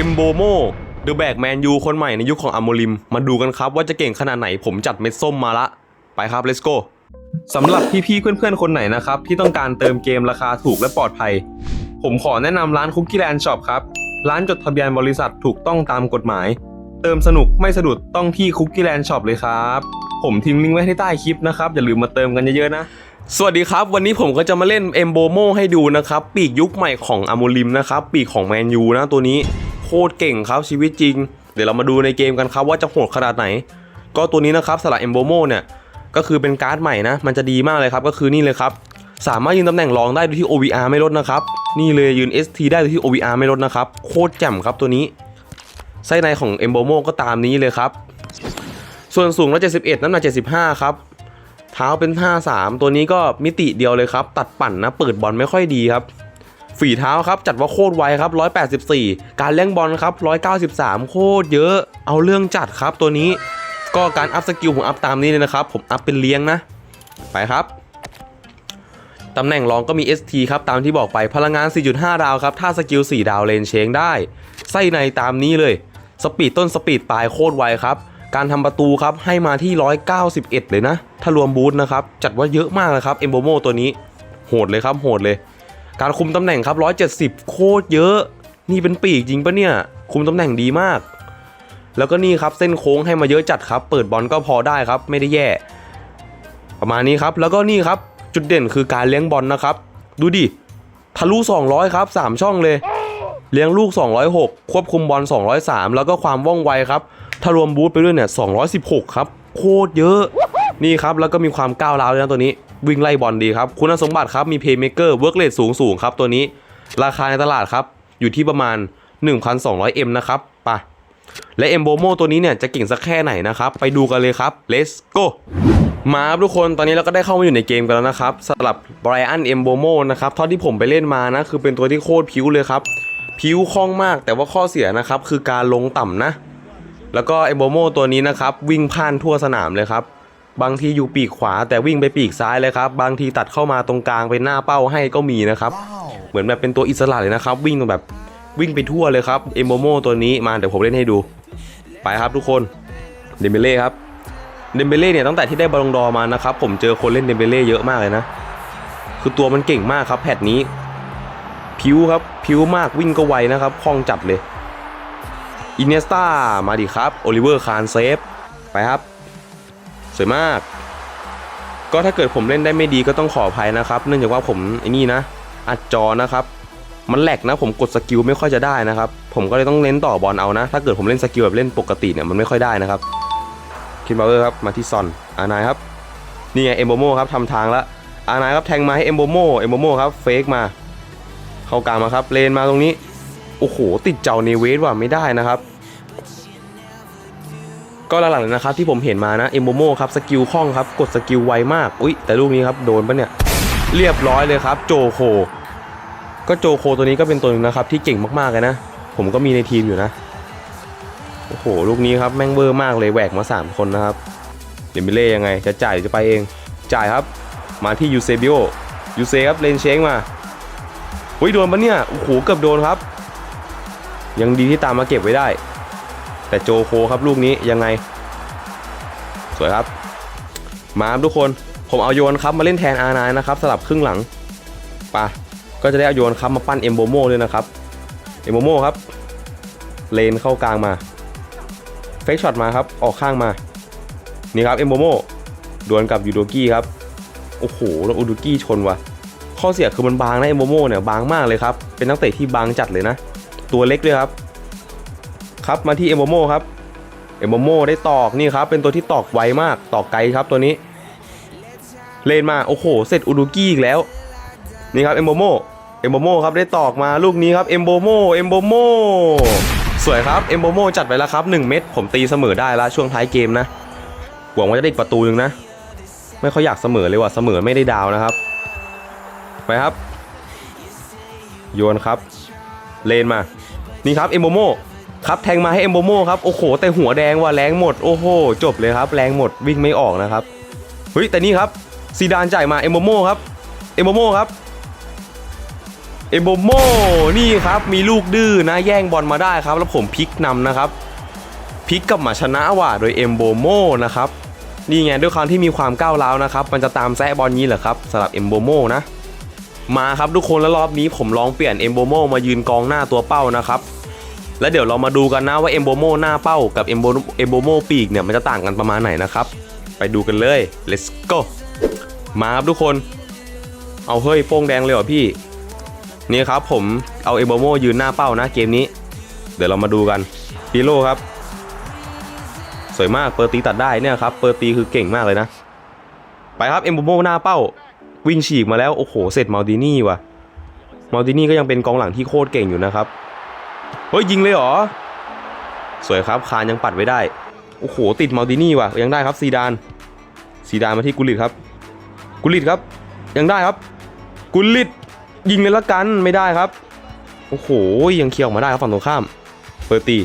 เอมโบโมเดอะแบกแมนยูคนใหม่ในยุคของอโมลิม มาดูกันครับว่าจะเก่งขนาดไหนผมจัดเม็ดส้มมาละ ไปครับ let's go สำหรับพี่ๆเพื่อนๆ คนไหนนะครับ ที่ต้องการเติมเกมราคาถูกและปลอดภัย ผมขอแนะนำร้านคุกกี้แลนด์ช็อปครับ ร้านจดทะเบียนบริษัทถูกต้องตามกฎหมาย เติมสนุกไม่สะดุดต้องที่คุกกี้แลนด์ช็อปเลยครับ ผมทิ้งลิงก์ไว้ให้ใต้คลิปนะครับ อย่าลืมมาเติมกันเยอะๆนะสวัสดีครับ วันนี้ผมก็จะมาเล่นเอมโบโมให้ดูนะครับ ปีกยุคใหม่ของอ m ม l ลิมนะครับ ปีกของแมนยูนะตัวนี้ โคตรเก่งครับชีวิตจริง เดี๋ยวเรามาดูในเกมกันครับว่าจะโหดขนาดไหน ก็ตัวนี้นะครับสำหรับเอมโบโมเนี่ยก็คือเป็นการ์ดใหม่นะ มันจะดีมากเลยครับ ก็คือนี่เลยครับ สามารถยืนตำแหน่งรองได้โดยที่ OVR ไม่ลดนะครับ นี่เลยยืน ST ได้โดยที่ OVR ไม่ลดนะครับ โคตรแจ่มครับตัวนี้ ไส้ในของเอมโบโมก็ตามนี้เลยครับ ส่วนสูง 171 น้ำหนัก 75 ครับ เท้าเป็น 53 ตัวนี้ก็มิติเดียวเลยครับ ตัดปั่นนะ เปิดบอลไม่ค่อยดีครับ ฝีเท้าครับจัดว่าโคตรไวครับ 184 การเล่งบอลครับ 193 โคตรเยอะ เอาเรื่องจัดครับตัวนี้ ก็การอัพสกิลผมอัพตามนี้เลยนะครับ ผมอัพเป็นเลี้ยงนะ ไปครับตำแหน่งรองก็มี ST ครับตามที่บอกไปพลังงาน 4.5 ดาวครับ ถ้าสกิล 4 ดาวเลนเชงได้ ไส้ในตามนี้เลย สปีดต้นสปีดปลายโคตรไวครับ การทำประตูครับให้มาที่ 191 เลยนะ ถ้ารวมบูทนะครับ จัดว่าเยอะมากเลยครับเอมโบโมตัวนี้ โหดเลยครับโหดเลย การคุมตำแหน่งครับ 170 โคตรเยอะ นี่เป็นปีกจริงปะเนี่ย คุมตำแหน่งดีมาก แล้วก็นี่ครับเส้นโค้งให้มาเยอะจัดครับ เปิดบอลก็พอได้ครับ ไม่ได้แย่ ประมาณนี้ครับ แล้วก็นี่ครับ จุดเด่นคือการเลี้ยงบอลนะครับ ดูดิ ทะลุ 200 ครับ 3 ช่องเลย เลี้ยงลูก 206 ควบคุมบอล 203 แล้วก็ความว่องไวครับ ถ้ารวมบูทไปด้วยเนี่ย 216 ครับ โคตรเยอะ นี่ครับ แล้วก็มีความก้าวร้าวด้วยนะตัวนี้ วิ่งไล่บอลดีครับ คุณสมบัติครับมีเพย์เมเกอร์เวิร์กเลทสูงสูงครับตัวนี้ ราคาในตลาดครับ อยู่ที่ประมาณ 1,200M นะครับปะและเอมโบโมตัวนี้เนี่ยจะเก่งสักแค่ไหนนะครับ ไปดูกันเลยครับ let's go มาครับทุกคนตอนนี้เราก็ได้เข้ามาอยู่ในเกมกันแล้วนะครับสำหรับไบรอันเอมโบโมนะครับเท่าที่ผมไปเล่นมานะ คือเป็นตัวที่โคตรพิ้วเลยครับพิ้วคล่องมากแต่ว่าข้อเสียนะครับ คือการลงต่ำนะ แล้วก็เอมโบโมตัวนี้นะครับ วิ่งพ่านทั่วสนามเลยครับ บางทีอยู่ปีกขวาแต่วิ่งไปปีกซ้ายเลยครับบางทีตัดเข้ามาตรงกลางเป็นหน้าเป้าให้ก็มีนะครับเหมือนแบบเป็นตัวอิสระเลยนะครับ วิ่งแบบวิ่งไปทั่วเลยครับเอมโบโมตัวนี้มาเดี๋ยวผมเล่นให้ดู ไปครับทุกคนเดมเบเล่ครับเดมเบเล่เนี่ยตั้งแต่ที่ได้บอลลงดอร์มานะครับผมเจอคนเล่นเดมเบเล่เยอะมากเลยนะ คือตัวมันเก่งมากครับแพทนี้พิ้วครับพิ้วมากวิ่งก็ไวนะครับคล่องจัดเลยอินเนสตามาดิครับโอลิเวอร์คานเซฟไปครับ สวยมาก ก็ถ้าเกิดผมเล่นได้ไม่ดีก็ต้องขออภัยนะครับ เนื่องจากว่าผมไอ้นี่นะ อัดจอนะครับ มันแหลกนะผมกดสกิลไม่ค่อยจะได้นะครับ ผมก็เลยต้องเน้นต่อบอลเอานะ ถ้าเกิดผมเล่นสกิลแบบเล่นปกติเนี่ยมันไม่ค่อยได้นะครับคินบาเวอร์ครับมาที่ซอนอานายครับนี่ไงเอมโบโมครับทำทางละอานายครับแทงมาให้เอมโบโมเอมโบโมครับเฟกมาเข้ากลางมาครับเลนมาตรงนี้โอ้โหติดเจ้าเนเวสว่ะไม่ได้นะครับ ก็หลักๆเลยนะครับที่ผมเห็นมานะเอมโบโมครับสกิลคล่องครับกดสกิลไวมากอุ้ยแต่ลูกนี้ครับโดนปะเนี่ยเรียบร้อยเลยครับ โจโค ก็โจโคตัวนี้ก็เป็นตัวหนึงนะครับที่เก่งมากๆเลยนะ ผมก็มีในทีมอยู่นะโอ้โหลูกนี้ครับแม่งเบอร์มากเลยแหวกมา 3 คนนะครับเดมิเล่ยังไง จะจ่ายจะไปเอง จ่ายครับ มาที่ยูเซบิโอยูเซครับเลนเชงมาอุ้ยโดนปะเนี่ยโอ้โหเกือบโดนครับ ยังดีที่ตามมาเก็บไว้ได้ แต่โจโคครับลูกนี้ยังไง สวยครับ มาครับทุกคนผมเอาโยนครับมาเล่นแทนอาร์นายนะครับสลับครึ่งหลังปะก็จะได้เอาโยนครับมาปั้นเอมโบโมด้วยนะครับเอมโบโมครับ เลนเข้ากลางมาเฟกช็อตมาครับออกข้างมานี่ครับเอมโบโมดวลกับยูโดกี้ครับโอ้โหแล้วอูดูกี้ชนว่ะข้อเสียคือมันบางนะเอมโบโมเนี่ยบางมากเลยครับเป็นนักเตะที่บางจัดเลยนะ ตัวเล็กด้วยครับ ครับมาที่เอมโบโมครับเอมโบโมได้ตอกนี่ครับเป็นตัวที่ตอกไวมากตอกไกลครับตัวนี้ เลนมาโอ้โหเสร็จอูดูกี้อีกแล้ว นี่ครับเอมโบโมเอมโบโมครับได้ตอกมาลูกนี้ครับเอมโบโมเอมโบโมสวยครับเอมโบโมจัดไปแล้วครับ 1 เม็ดผมตีเสมอได้ล้วช่วงท้ายเกมนะหวังว่าจะได้อีกประตูหนึ่งนะ ไม่ค่อยอยากเสมอเลยว่ะเสมอไม่ได้ดาวนะครับ ไปครับ โยนครับ เลนมา นี่ครับเอมโบโม ครับแทงมาให้เอมโบโมครับ โอ้โห แต่หัวแดงว่ะแรงหมด โอ้โห จบเลยครับแรงหมดวิ่งไม่ออกนะครับ เฮ้ย แต่นี่ครับซีดานจ่ายมาเอมโบโมครับ เอมโบโมครับเอมโบโมนี่ครับมีลูกดื้อนะแย่งบอลมาได้ครับ แล้วผมพลิกนำนะครับพลิกกลับมาชนะว่ะโดยเอมโบโมนะครับนี่ไงด้วยความที่มีความก้าวร้าวนะครับ มันจะตามแซะบอลนี้เหรอครับสำหรับเอมโบโมนะมาครับทุกคนแล้วรอบนี้ผมลองเปลี่ยนเอมโบโมมายืนกองหน้าตัวเป้านะครับ แล้วเดี๋ยวเรามาดูกันนะว่าเอมโบโมหน้าเป้ากับเอมโบเอมโบโมปีกเนี่ยมันจะต่างกันประมาณไหนนะครับ ไปดูกันเลย let's go มาครับทุกคน เอาเฮ้ยโป้งแดงเลยเหรอพี่ นี่ครับผมเอาเอมโบโมยืนหน้าเป้านะเกมนี้ เดี๋ยวเรามาดูกันปีโลครับ สวยมากเปอร์ตีตัดได้เนี่ยครับเปอร์ตีคือเก่งมากเลยนะ ไปครับเอมโบโมหน้าเป้า วิ่งฉีกมาแล้วโอ้โหเสร็จมาลดินี่ว่ะมาลดินี่ก็ยังเป็นกองหลังที่โคตรเก่งอยู่นะครับ เฮ้ยยิงเลยเหรอ สวยครับคานยังปัดไว้ได้ โอ้โห ติดมาลดินี่ว่ะ ยังได้ครับซีดานซีดานมาที่กุลิตครับ กุลิตครับ ยังได้ครับ กุลิตยิงเลยละกันไม่ได้ครับ โอ้โห ยังเคลียร์ออกมาได้ครับฝั่งตรงข้าม เปอร์ตี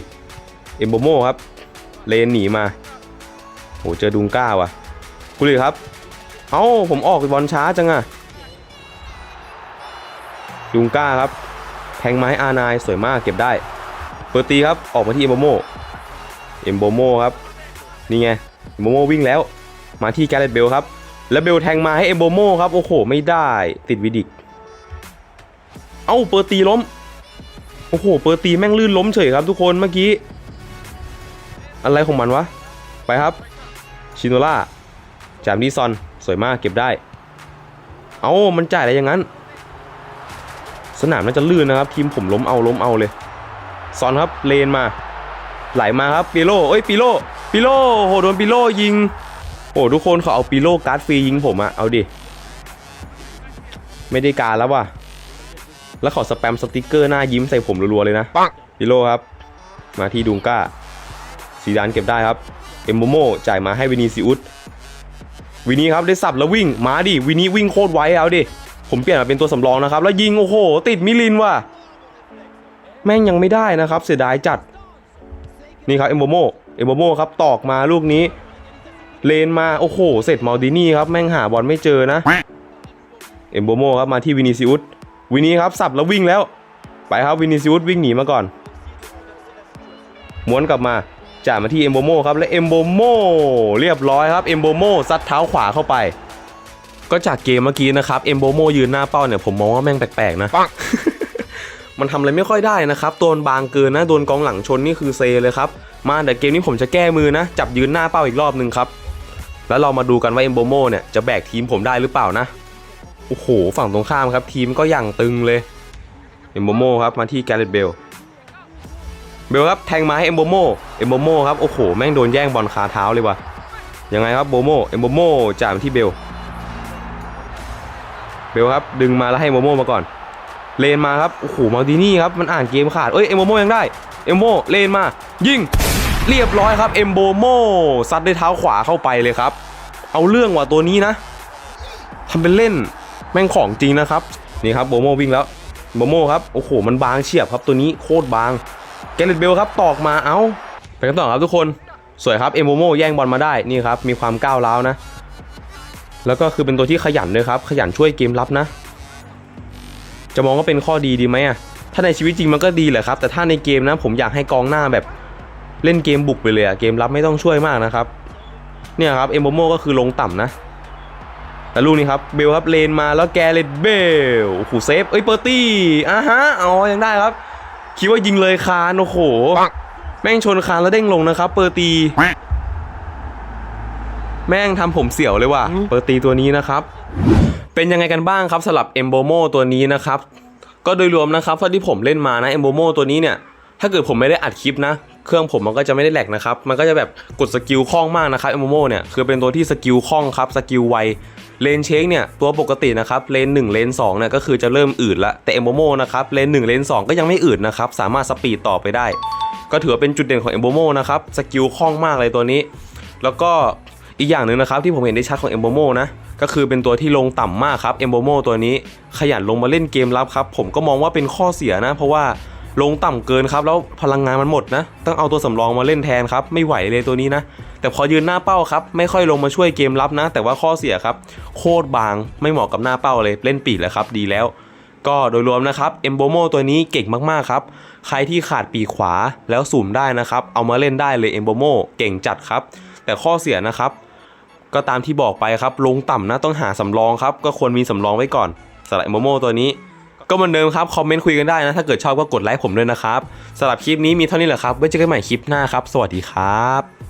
เอมโบโมครับ เลนหนีมาโอ้เจอดุงก้าว่ะ กุลิตครับ เอ้าผมออกบอลช้าจังอะดุงก้าครับ แทงไม้อานายสวยมากเก็บได้ เปอร์ตีครับ ออกมาที่เอมโบโมเอมโบโมครับ นี่ไงเอมโบโมวิ่งแล้ว มาที่แกเรตเบลครับ แล้วเบลแทงมาให้เอมโบโมครับ โอ้โห ไม่ได้ติดวิดิก เอ้า เปอร์ตีล้ม โอ้โห เปอร์ตีแม่งลื่นล้มเฉยครับทุกคนเมื่อกี้ อะไรของมันวะ ไปครับ ชิโนล่า จามดีซอน สวยมากเก็บได้ เอ้า มันจ่ายอะไรอย่างนั้น สนามน่าจะลื่นนะครับ ทีมผมล้มเอาล้มเอาเลย ซอนครับเลนมาไหลมาครับปีโลเอ้ยปีโลปีโลโหโดนปีโลยิงโอ้ทุกคนเขาเอาปีโลการ์ดฟรียิงผมอะเอาดิไม่ได้การแล้วว่ะแล้วเขาสแปมสติกเกอร์หน้ายิ้มใส่ผมรัวๆเลยนะปีโลครับ มาที่ดุงก้าซีดานเก็บได้ครับเอมโบโมจ่ายมาให้วินีซิอุสวินีครับได้สับแล้ววิ่งมาดิวินีวิ่งโคตรไวเอาดิผมเปลี่ยนมาเป็นตัวสำรองนะครับ แล้วยิงโอ้โห ติดมิลินว่ะ แม่งยังไม่ได้นะครับ เสียดายจัด นี่ครับเอมโบโมเอมโบโมครับตอกมาลูกนี้ เลนมาโอ้โห เสร็จมาลดินี่ครับแม่งหาบอลไม่เจอนะ เอมโบโมครับมาที่วินิซิอุสวินีครับสับแล้ววิ่งแล้ว ไปครับวินิซิอุสวิ่งหนีมาก่อนม้วนกลับมาจ่ายมาที่เอมโบโมครับและเอมโบโมเรียบร้อยครับเอมโบโมซัดเท้าขวาเข้าไป ก็จากเกมเมื่อกี้นะครับเอมโบโมยืนหน้าเป้าเนี่ยผมมองว่าแม่งแปลกๆนะ มันทำอะไรไม่ค่อยได้นะครับตัวมันบางเกินนะโดนกองหลังชนนี่คือเซเลยครับมาแต่เกมนี้ผมจะแก้มือนะ จับยืนหน้าเป้าอีกรอบหนึ่งครับแล้วเรามาดูกันว่าเอมโบโมเนี่ยจะแบกทีมผมได้หรือเปล่านะโอ้โหฝั่งตรงข้ามครับ ทีมก็อย่างตึงเลยเอมโบโมครับมาที่แกเรตเบลเบลครับแทงมาให้เอมโบโมเอมโบโมครับโอ้โหแม่งโดนแย่งบอลคาเท้าเลยว่ะยังไงครับโบโมเอมโบโมจ่ายมาที่เบลเบลครับดึงมาแล้วให้โมโมมาก่อน เลนมาครับ โอ้โห มาดีนี่ครับ มันอ่านเกมขาด เอ้ย เอมโบโมยังได้ เอมโบเลนมา ยิง เรียบร้อยครับ เอมโบโมซัดด้วยเท้าขวาเข้าไปเลยครับ เอาเรื่องว่ะตัวนี้นะทำเป็นเล่น แม่งของจริงนะครับ นี่ครับโบโมวิ่งแล้วโบโมครับ โอ้โห มันบางเฉียบครับ ตัวนี้โคตรบาง แกเรตเบลครับ ตอกมา เอ้า ไปกันต่อครับทุกคน สวยครับ เอมโบโมแย่งบอลมาได้ นี่ครับ มีความก้าวร้าวนะ แล้วก็คือเป็นตัวที่ขยันด้วยครับ ขยันช่วยเกมรับนะ จะมองว่าเป็นข้อดีดีไหมอะถ้าในชีวิตจริงมันก็ดีแหละครับ แต่ถ้าในเกมนะผมอยากให้กองหน้าแบบเล่นเกมบุกไปเลยอะเกมรับไม่ต้องช่วยมากนะครับ เนี่ยครับเอมโบโมก็คือลงต่ำนะแล้วลูกนี้ครับเบลครับเลนมาแล้วแกเลตเบลโอ้โหเซฟเอ้ยเปอร์ตี้อะฮะอ๋อยังได้ครับ คิดว่ายิงเลยคานโอ้โหแม่งชนคานแล้วเด้งลงนะครับ เปอร์ตีแม่งทำผมเสียวเลยว่ะเปอร์ตีตัวนี้นะครับ เป็นยังไงกันบ้างครับสำหรับเอมโบโมตัวนี้นะครับ ก็โดยรวมนะครับเท่าที่ผมเล่นมานะเอมโบโมตัวนี้เนี่ยถ้าเกิดผมไม่ได้อัดคลิปนะ เครื่องผมมันก็จะไม่ได้แหลกนะครับ มันก็จะแบบกดสกิลคล่องมากนะครับเอมโบโมเนี่ยคือเป็นตัวที่สกิลคล่องครับสกิลไวเลนเชคเนี่ยตัวปกตินะครับเลน1เลน2เนี่ยก็คือจะเริ่มอืดละแต่เอมโบโมนะครับเลน1เลน2 ก็ยังไม่อืดนะครับสามารถสปีดต่อไปได้ ก็ถือว่าเป็นจุดเด่นของเอมโบโมนะครับสกิลคล่องมากเลยตัวนี้ แล้วก็อีกอย่างหนึ่งนะครับที่ผมเห็นได้ชัดของเอมโบโมนะ ก็คือเป็นตัวที่ลงต่ำมากครับเอมโบโมตัวนี้ขยันลงมาเล่นเกมรับครับ ผมก็มองว่าเป็นข้อเสียนะ เพราะว่าลงต่ำเกินครับ แล้วพลังงานมันหมดนะ ต้องเอาตัวสำรองมาเล่นแทนครับ ไม่ไหวเลยตัวนี้นะ แต่พอยืนหน้าเป้าครับ ไม่ค่อยลงมาช่วยเกมรับนะ แต่ว่าข้อเสียครับ โคตรบางไม่เหมาะกับหน้าเป้าเลยเล่นปีกแล้วครับ ดีแล้ว ก็โดยรวมนะครับเอมโบโมตัวนี้เก่งมากๆครับ ใครที่ขาดปีกขวาแล้วสุ่มได้นะครับ เอามาเล่นได้เลยเอมโบโมเก่งจัดครับ แต่ข้อเสียนะครับ ก็ตามที่บอกไปครับ ลงต่ำนะต้องหาสำรองครับ ก็ควรมีสำรองไว้ก่อนสไลด์โมโบโมตัวนี้ ก็เหมือนเดิมครับ คอมเมนต์คุยกันได้นะ ถ้าเกิดชอบก็กดไลค์ผมด้วยนะครับสำหรับคลิปนี้มีเท่านี้แหละครับ ไว้เจอกันใหม่คลิปหน้าครับ สวัสดีครับ